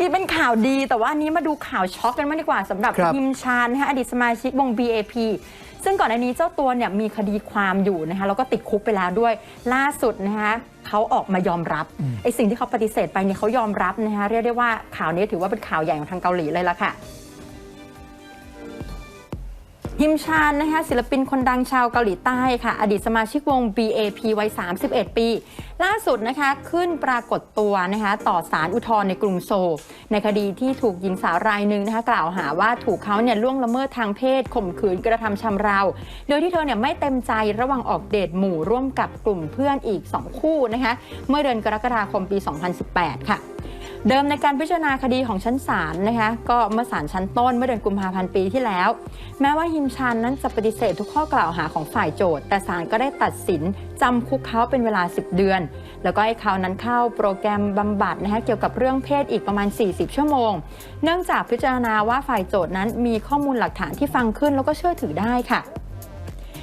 ดีเป็นข่าวดี แต่ว่าอันนี้มาดูข่าวช็อกกันมากดีกว่าสำหรับครับพิมชานนะคะอดีตสมาชิกวง BAP ซึ่งก่อนอันนี้เจ้าตัวเนี่ยมีคดีความอยู่นะคะแล้วก็ติดคุกไปแล้วด้วยล่าสุดนะคะเขาออกมายอมรับไอ้สิ่งที่เขาปฏิเสธไปเนี่ยเขายอมรับนะคะเรียกได้ว่าข่าวนี้ถือว่าเป็นข่าวใหญ่ของทางเกาหลีเลยล่ะค่ะ ฮิมชานนะคะศิลปินคนดังชาวเกาหลีใต้ค่ะ อดีตสมาชิกวง BAP วัย 31 ปี ล่าสุดนะคะขึ้นปรากฏตัวนะคะต่อศาลอุทธรณ์ในกรุงโซลในคดีที่ถูกหญิงสาวรายหนึ่งนะคะกล่าวหาว่าถูกเขาเนี่ยล่วงละเมิดทางเพศข่มขืนกระทำชำเราโดยที่เธอเนี่ยไม่เต็มใจระหว่างออกเดทหมู่ร่วมกับกลุ่มเพื่อนอีก 2 คู่นะคะเมื่อเดือนกรกฎาคมปี 2018 ค่ะ เดิมในการพิจารณาคดีของชั้นศาลนะคะก็เมื่อศาลชั้นต้นเมื่อเดือนกุมภาพันธ์ปีที่แล้ว แม้ว่าฮิมชันนั้นจะปฏิเสธทุกข้อกล่าวหาของฝ่ายโจทย์ แต่ศาลก็ได้ตัดสินจำคุกเขาเป็นเวลา 10 เดือน แล้วก็ให้เขานั้นเข้าโปรแกรมบำบัดนะคะเกี่ยวกับเรื่องเพศอีกประมาณ 40 ชั่วโมง เนื่องจากพิจารณาว่าฝ่ายโจทย์นั้นมีข้อมูลหลักฐานที่ฟังขึ้นแล้วก็เชื่อถือได้ค่ะ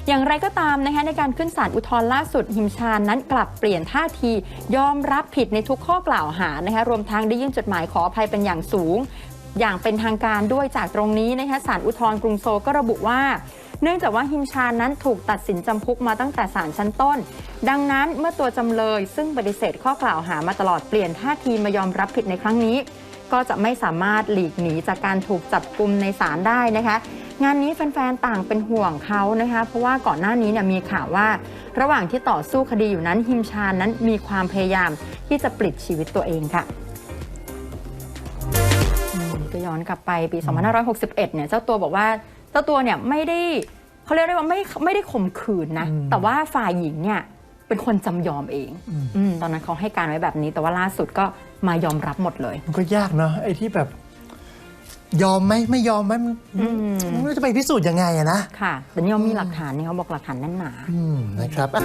อย่างไรก็ตามนะคะในการขึ้นศาลอุทธรณ์ล่าสุดหิมชานนั้นกลับเปลี่ยนท่าที ยอมรับผิดในทุกข้อกล่าวหานะคะรวมทั้งได้ยื่นจดหมายขออภัยเป็นอย่างสูง อย่างเป็นทางการด้วยจากตรงนี้นะคะศาลอุทธรณ์กรุงโซลก็ระบุว่าเนื่องจากว่าฮิมชานนั้นถูกตัดสินจำคุกมาตั้งแต่ศาลชั้นต้น ดังนั้นเมื่อตัวจำเลยซึ่งปฏิเสธข้อกล่าวหามาตลอดเปลี่ยนท่าทีมายอมรับผิดในครั้งนี้ ก็จะไม่สามารถหลีกหนีจากการถูกจับกลุมในศาลได้นะคะ งานนี้แฟนๆ ต่างเป็นห่วงเขานะคะ เพราะว่าก่อนหน้านี้เนี่ยมีข่าวว่า ระหว่างที่ต่อสู้คดีอยู่นั้นฮิมชานนั้นมีความพยายามที่จะปลิดชีวิตตัวเองค่ะอืมก็ย้อนกลับไปปี 2561 เนี่ยเจ้าตัวบอกว่าเจ้าตัวเนี่ยไม่ได้เขาเรียกได้ว่าไม่ไม่ได้ข่มขืนนะอืมแต่ว่าฝ่ายหญิงเนี่ยเป็นคนจำยอมเองอืมอืมตอนนั้นเขาให้การไว้แบบนี้ แต่ว่าล่าสุดก็มายอมรับหมดเลย มันก็ยากเนาะไอ้ที่แบบ ยอมไหมไม่ยอมไหมมันอืมมันไม่รู้จะไปพิสูจน์ยังไงอะนะค่ะแต่นี่เขามีหลักฐานนี่เขาบอกหลักฐานแน่นหนา อืมนะครับอะ